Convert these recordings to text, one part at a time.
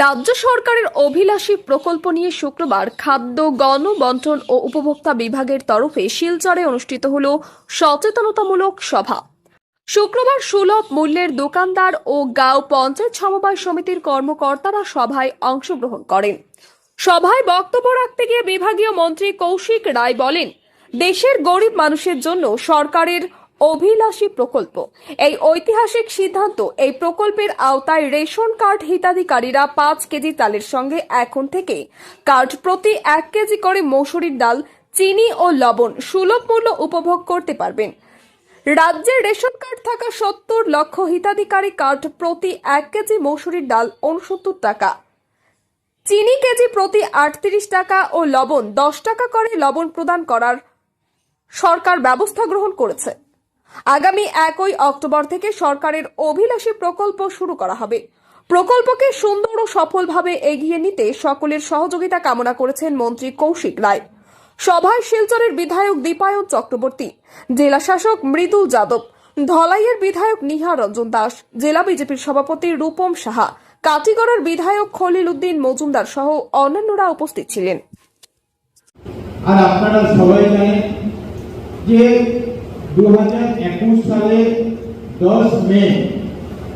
রাজ্য সরকারের অভিলাষী প্রকল্প নিয়ে শুক্রবার খাদ্য, গণবন্টন ও উপভোক্তা বিভাগের তরফে শিলচরে অনুষ্ঠিত হল সচেতনতামূলক সভা। শুক্রবার সুলভ মূল্যের দোকানদার ও গাঁও পঞ্চায়েত সমবায় সমিতির কর্মকর্তারা সভায় অংশগ্রহণ করেন। সভায় বক্তব্য রাখতে গিয়ে বিভাগীয় মন্ত্রী কৌশিক রায় বলেন, দেশের গরিব মানুষের জন্য সরকারের অভিলাষী প্রকল্প। এই ঐতিহাসিক সিদ্ধান্ত এই প্রকল্পের আওতায় রেশন কার্ড হিতাধিকারীরা পাঁচ কেজি চালের সঙ্গে এখন থেকে কার্ড প্রতি এক কেজি করে মসুরির ডাল, চিনি ও লবণ সুলভ মূল্য উপভোগ করতে পারবেন। রাজ্যে রেশন কার্ড থাকা সত্তর লক্ষ হিতাধিকারী কার্ড প্রতি এক কেজি মসুরির ডাল উনসত্তর টাকা। চিনি কেজি প্রতি আটত্রিশ টাকা ও লবণ দশ টাকা করে লবণ প্রদান করার সরকার ব্যবস্থা গ্রহণ করেছে। আগামী একই অক্টোবর থেকে সরকারের অভিলাষী প্রকল্প শুরু করা হবে। প্রকল্পকে সুন্দর ও সফলভাবে এগিয়ে নিতে সকলের সহযোগিতা কামনা করেছেন মন্ত্রী কৌশিক রায়। সভায় শিলচরের বিধায়ক দীপায়ন চক্রবর্তী, জেলা শাসক মৃদুল যাদব, ধলাইয়ের বিধায়ক নিহা রঞ্জন দাস, জেলা বিজেপির সভাপতি রূপম সাহা কাটিগড়ের বিধায়ক খলিল উদ্দিন মজুমদার সহ অন্যান্যরা উপস্থিত ছিলেন। আর আপনারা সবাই জানেন যে দু হাজার একুশ সালে দশ মে,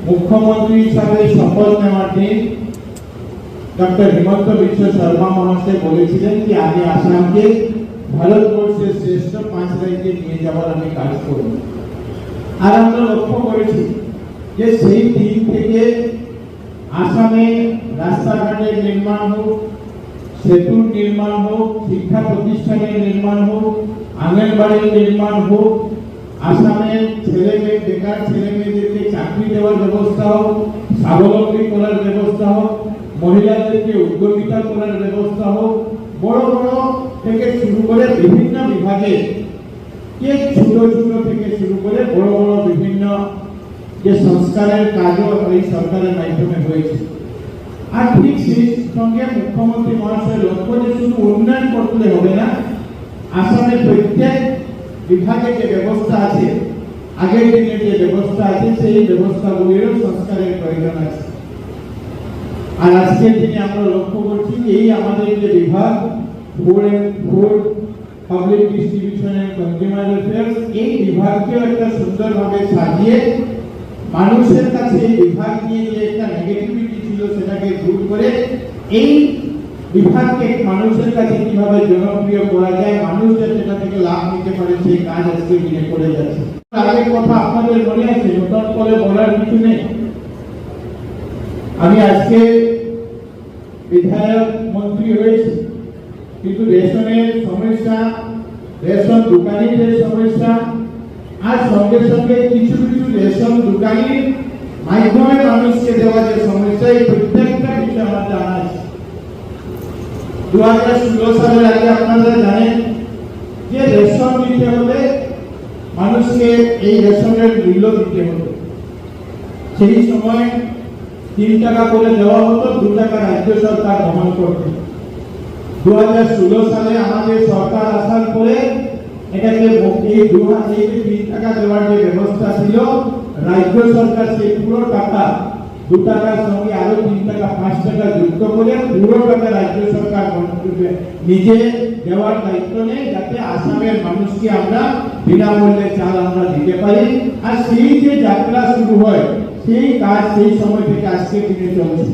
মুখ্যমন্ত্রী হিসাবে শপথ নেওয়ার দিন ডক্টর হিমন্ত বিশ্ব শর্মা মহাশয় বলেছিলেন যে আমি আসামকে ভারতবর্ষের শ্রেষ্ঠ পাঁচ রাজ্যে নিয়ে যাওয়ার আমি কাজ করব। আর আমরা লক্ষ্য করেছি যে সেই দিন থেকে আসামে রাস্তাঘাটের নির্মাণ হোক, সেতুর নির্মাণ হোক, শিক্ষা প্রতিষ্ঠানের নির্মাণ হোক, আঙ্গনবাড়ির নির্মাণ হোক আসামের ছেলে মেয়ে বেকার ছেলে মেয়েদেরকে চাকরি দেওয়ার ব্যবস্থা হোক স্বাবলম্বী করার ব্যবস্থা হোক মহিলাদেরকে উদ্যোগিতা করার ব্যবস্থা হোক বড় বড় থেকে শুরু করে বিভিন্ন বিভাগে, কে ছোট ছোট থেকে শুরু করে বড় বড় বিভিন্ন যে সংস্কারের কাজও এই সরকারের মাধ্যমে হয়েছে। আর ঠিক সেই সঙ্গে মুখ্যমন্ত্রী মহাশয় লক্ষ্য যে শুধু উন্নয়ন করতে হবে না আসামের প্রত্যেক বিভাগে যে ব্যবস্থা আছে, আগের দিনে যে ব্যবস্থা আছে, সেই ব্যবস্থাগুলিরও সংস্কারের প্রয়োজন আছে। আর আজকের দিনে আমরা লক্ষ্য করছি এই আমাদের যে বিভাগ food food public distribution and consumer affairs এই বিভাগকেও একটা সুন্দরভাবে সাজিয়ে মানুষের কাছে এই বিভাগ নিয়ে যে একটা নেগেটিভিটি ছিল, সেটাকে দূর করে এই বিভাগকে মানুষের কাছে কীভাবে জনপ্রিয় করা যায় মানুষ যাতে এটা থেকে লাভ নিতে পারে সেই কাজ আজকে দিনে করে যাচ্ছে। আগের কথা আপনাদের মনে আছে, নতুন করে বলার কিছু নেই। আমি আজকে বিধায়ক মন্ত্রী হয়েছি, কিন্তু রেশনের সমস্যা, রেশন দোকানিদের সমস্যা, আর সঙ্গে সঙ্গে কিছু কিছু রেশন দোকানির মাধ্যমে মানুষকে দেওয়া যে সমস্যা, এই প্রত্যেকটা বিষয় আমার জানা। দু হাজার ষোলো সালের আগে আপনারা জানেন যে রেশন দিতে হলে মানুষকে এই রেশনের মূল্য দিতে হতো। সেই সময় তিন টাকা করে দেওয়া হতো, দু টাকা রাজ্য সরকার বহন করত। দু হাজার ষোলো সালে আমাদের সরকার আসার পরে এটাকে এই দু হাজার তিন টাকা দেওয়ার যে ব্যবস্থা ছিল, রাজ্য সরকার সেই পুরো টাকা দু টাকার সঙ্গে আরও তিন টাকা পাঁচ টাকা যুক্ত করে পুরো টাকা রাজ্য সরকার বহন করবে নিজে দেওয়ার দায়িত্ব নেই যাতে আসামের মানুষকে আমরা বিনামূল্যে চাল আমরা দিতে পারি আর সেই যে যাত্রা শুরু হয় সেই কাজ সেই সময় থেকে আজকে দিনে চলছে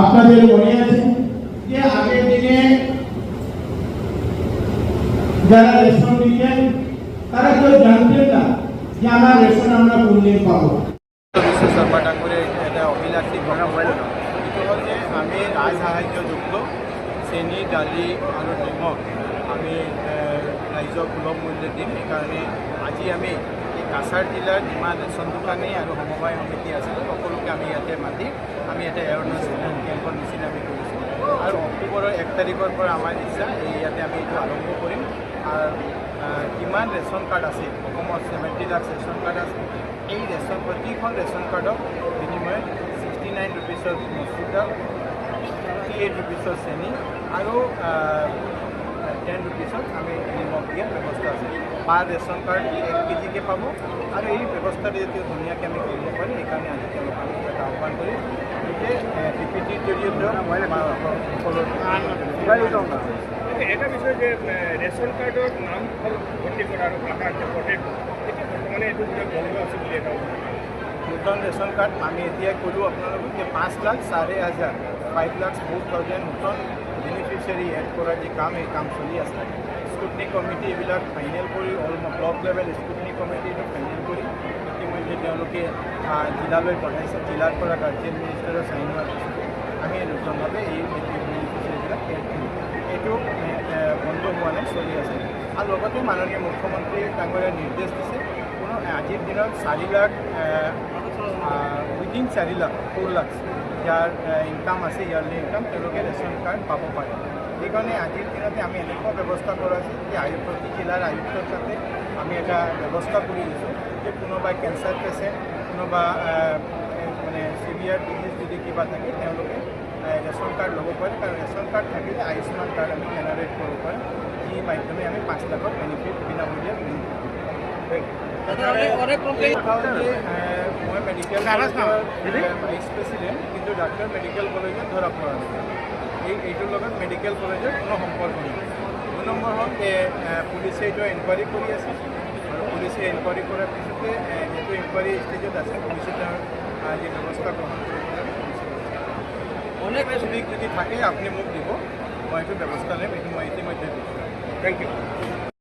আপনাদের মনে আছে যে আগের দিনে যারা রেশন দিতেন তারা কেউ জানতেন না যে আমার রেশন আমরা কোন দিন পাবো বিশ্ব শৰ্মা ডাঙৰীয়াই এটা অভিলাষী এইটো হ'ল যে আমি ৰাজ সাহায্যযুক্ত চেনি দালি আৰু নিমখ আমি ৰাইজক সুলভ মূল্যত দিম। সেইকাৰণে আজি আমি কাছাৰ জিলাৰ যিমান ৰেচন দোকানী আৰু সমবায় সমিতি আছে, সকলোকে আমি ইয়াতে মাতি, আমি এটা এৱাৰনেছ কেম্পৰ নিচিনা আমি কৰিছোঁ। আৰু অক্টোবৰৰ এক তাৰিখৰ পৰা আমাৰ ইচ্ছা ইয়াতে আমি এইটো আৰম্ভ কৰিম। আৰু কিমান ৰেচন কাৰ্ড আছে অসমত ছেভেণ্টি লাখ ৰেচন কাৰ্ড আছে। এই ৰেচন, প্ৰতিখন ৰেচন কাৰ্ডক নাইন ৰুপিছৰ মচুৰ দাল ফিফটি এইট ৰুপিছৰ চেনি আৰু টেন ৰুপিছত আমি নিমখ দিয়াৰ ব্যৱস্থা আছে। পাৰ ৰেচন কাৰ্ড এক কেজিকৈ পাব। আৰু এই ব্যৱস্থাটো যাতে ধুনীয়াকৈ আমি কৰিব পাৰিম সেইকাৰণে আজি তেওঁলোক আমি এটা আহ্বান কৰিম গতিকে জৰিয়তে এটা বিষয় যে ৰেচন কাৰ্ডৰ নাম এইটো বন্ধ আছে বুলি এটা নতুন ৰেচন কাৰ্ড আমি এতিয়া ক'লোঁ আপোনালোকক যে পাঁচ লাখ চাৰি হাজাৰ ফাইভ লাখ ফ'ৰ থাউজেণ্ড নতুন বেনিফিচিয়াৰী এড কৰা যি কাম এই কাম চলি আছে। স্কুটনি কমিটি এইবিলাক ফাইনেল কৰি all block level scrutiny committee final কৰি ইতিমধ্যে তেওঁলোকে জিলালৈ পঠাইছে। পৰা গাৰ্জেন মিনিষ্টাৰৰ চাইন হোৱাৰ পিছতে আমি নতুনভাৱে এই বেনিফিচিয়াৰীবিলাক এড কৰিম। এইটো বন্ধ হোৱা নাই চলি আছে। আৰু লগতে মাননীয় মুখ্যমন্ত্ৰী ডাঙৰীয়াই নিৰ্দেশ দিছে কোনো আজিৰ দিনত চাৰি লাখ উইদিন চাৰি লাখ ফ'ৰ লাখ যাৰ ইনকাম আছে ইয়াৰলি ইনকাম তেওঁলোকে ৰেচন কাৰ্ড পাব পাৰে সেইকাৰণে আজিৰ দিনতে আমি এনেকুৱা ব্যৱস্থা কৰা আছে যে আয়ু প্ৰতি জিলাৰ আয়ুক্তৰ তাতে আমি এটা ব্যৱস্থা কৰি দিছোঁ যে কোনোবা কেঞ্চাৰ পেচেণ্ট কোনোবা মানে চিভিয়াৰ ডিজিজ যদি কিবা থাকে তেওঁলোকে ৰেচন কাৰ্ড ল'ব পাৰে কাৰণ ৰেচন কাৰ্ড থাকিলে আয়ুষ্মান কাৰ্ড আমি জেনেৰেট কৰিব পাৰিম যি মাধ্যমে আমি পাঁচ লাখৰ বেনিফিট বিনামূলীয়া আহ, মই মেডিকেল ভাইচ প্ৰেচিডেণ্ট কিন্তু ডাক্তৰ মেডিকেল কলেজত ধৰা পৰা এই এইটোৰ লগত মেডিকেল কলেজৰ কোনো সম্পৰ্ক নাই দুই নম্বৰ হ'ল পুলিচে এইটো এনকুৱাৰী কৰি আছে আৰু পুলিচে এনকুৱাৰী কৰাৰ পিছতে যিটো এনকুৱাৰী ষ্টেজত আছে পুলিচে তেওঁৰ যি ব্যৱস্থা গ্ৰহণ কৰিব অনেক যদি থাকে আপুনি মোক দিব মই এইটো ব্যৱস্থা ল'ম এইটো মই ইতিমধ্যে দিছোঁ থেংক ইউ